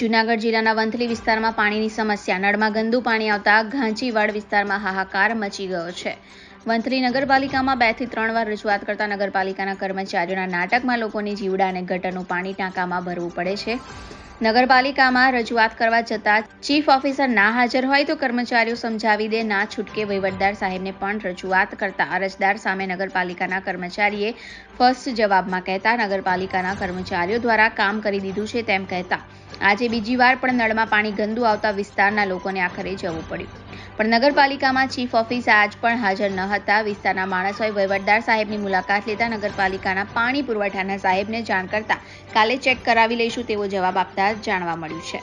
જૂનાગઢ જિલ્લાના વંથલી વિસ્તારમાં પાણીની સમસ્યા. નળમાં ગંદુ પાણી આવતા ઘાંચીવાડ વિસ્તારમાં હાહાકાર મચી ગયો છે. વંથલી નગરપાલિકામાં બેથી ત્રણ વાર રજૂઆત કરતા નગરપાલિકાના કર્મચારીઓના નાટકમાં લોકોની જીવડા અને ગટરનું પાણી ટાંકામાં ભરવું પડે છે. નગરપાલિકામાં રજૂઆત કરવા જતાં ચીફ ઓફિસર ના હાજર હોય તો કર્મચારીઓ સમજાવી દે, ના છૂટકે વહીવટદાર સાહેબને પણ રજૂઆત કરતા અરજદાર સામે નગરપાલિકાના કર્મચારીએ ફર્સ્ટ જવાબમાં કહેતા, નગરપાલિકાના કર્મચારીઓ દ્વારા કામ કરી દીધું છે તેમ કહેતા. આજે બીજી વાર પણ નળમાં પાણી ગંદુ આવતા વિસ્તારના લોકોને આખરે જવું પડ્યું. પણ નગરપાલિકામાં ચીફ ઓફિસ આજ પણ હાજર ન હતા. વિસ્તારના માણસોએ વહીવટદાર સાહેબની મુલાકાત લેતા નગરપાલિકાના પાણી પુરવઠાના સાહેબને જાણ કરતા કાલે ચેક કરાવી લઈશું તેવો જવાબ આપતા જાણવા મળ્યું છે.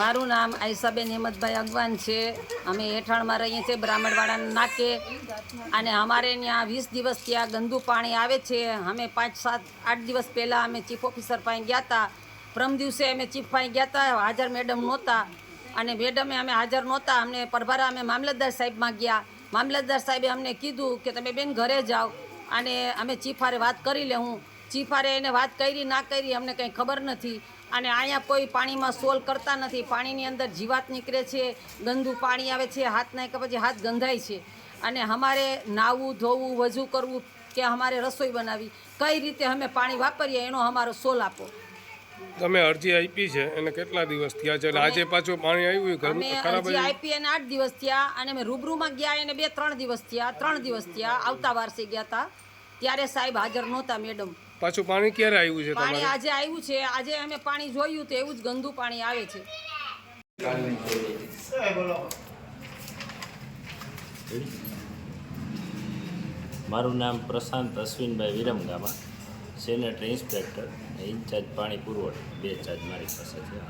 મારું નામ આઈસાબેન હેમતભાઈ અગવાન છે. અમે હેઠળમાં રહીએ છીએ બ્રાહ્મણવાડાના નાકે. અને અમારે ત્યાં વીસ દિવસ ત્યાં ગંદુ પાણી આવે છે. અમે પાંચ, સાત, આઠ દિવસ પહેલાં અમે ચીફ ઓફિસર પાસે ગયા હતા. પ્રમ દિવસે અમે ચીફ પાસે ગયા હતા હાજર મેડમ નહોતા અને મેડમે અમે હાજર નહોતા. અમને પરભારા અમે મામલતદાર સાહેબમાં ગયા. મામલતદાર સાહેબે અમને કીધું કે તમે બેન ઘરે જાઓ અને અમે ચીફારે વાત કરી લેવું ચીફારે એને વાત કરી, ના કરી અમને કંઈ ખબર નથી. અને અહીંયા કોઈ પાણીમાં સોલ કરતા નથી. પાણીની અંદર જીવાત નીકળે છે, ગંદુ પાણી આવે છે, હાથ નાખ્યા પછી હાથ ગંધાય છે. અને અમારે નાવું, ધોવું, વજુ કરવું કે અમારે રસોઈ બનાવી. કઈ રીતે અમે પાણી વાપરીએ એનો અમારો સોલ આપો. તમે અરજી આપી છે એને કેટલા દિવસ થયા છે? અને આજે પાછું પાણી આવ્યું ઘર અમે ખરાબ અરજી આપી એને આઠ દિવસ થયા અને અમે રૂબરૂમાં ગયા એને બે ત્રણ દિવસ થયા ત્રણ દિવસ થયા આવતા વારસે ગયા હતા ત્યારે સાહેબ હાજર નહોતા મેડમ. પાછું પાણી ક્યારે આવ્યું છે પાણી આજે આવ્યું છે આજે અમે પાણી જોયું તો એવું જ ગંદુ પાણી આવે છે. મારું નામ Prashant Ashwinbhai Viramgama. Sanitary inspector incharge પાણી પુરવઠ. બે ચાર્જ મારી પાસે છે.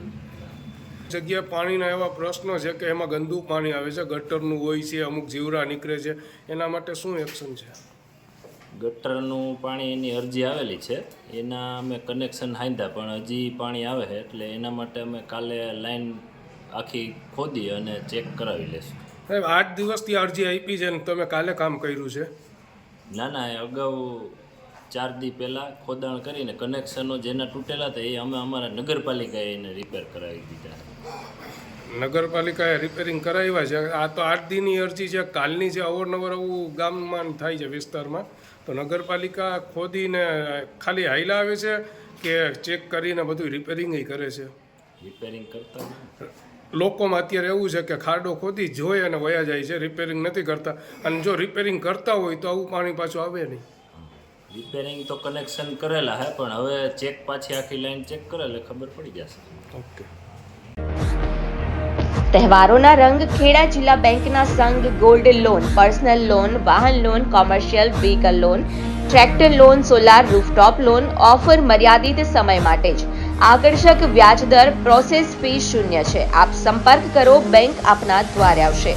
જગ્યા જગ્યાએ પાણીના એવા પ્રશ્નો છે કે એમાં ગંદુ પાણી આવે છે ગટરનું હોય છે અમુક જીવરા નીકળે છે. એના માટે શું એક્શન છે? ગટરનું પાણી એની અરજી આવેલી છે. એના અમે કનેક્શન હાંધ્યા પણ હજી પાણી આવે છે એટલે એના માટે અમે કાલે લાઈન આખી ખોદી અને ચેક કરાવી લેશું સાહેબ આઠ દિવસથી અરજી આપી છે ને તમે કાલે કામ કર્યું છે? ના ના એ અગાઉ ચાર દી પહેલાં ખોદાણ કરીને કનેક્શનો જેના તૂટેલા હતા એ અમે અમારા નગરપાલિકાએ એને રિપેર કરાવી દીધા. નગરપાલિકાએ રિપેરિંગ કરાવ્યા છે. આ તો આઠ દીની અરજી છે. કાલની છે અવારનવાર આવું ગામમાં થાય છે વિસ્તારમાં. તો નગરપાલિકા ખોદીને ખાલી હાઈલા આવે છે કે ચેક કરીને બધું રિપેરિંગ કરે છે? રિપેરિંગ કરતા લોકોમાં અત્યારે એવું છે કે ખાડો ખોદી જોઈ અને વયા જાય છે. રિપેરિંગ નથી કરતા. અને જો રિપેરિંગ કરતા હોય તો આવું પાણી પાછું આવે નહીં. રિપેરિંગ તો કનેક્શન કરેલા હે પણ હવે ચેક પાછી આખી લાઈન ચેક કરે એટલે ખબર પડી જશે. ઓકે તહેવારોના રંગ ખેડા જિલ્લા બેંકના સંઘ ગોલ્ડ લોન પર્સનલ લોન વાહન loan commercial vehicle loan tractor loan solar rooftop loan offer મર્યાદિત સમય માટે જ. આકર્ષક વ્યાજ દર પ્રોસેસ ફી શૂન્ય છે. આપ સંપર્ક કરો બેંક આપના દ્વારે આવશે.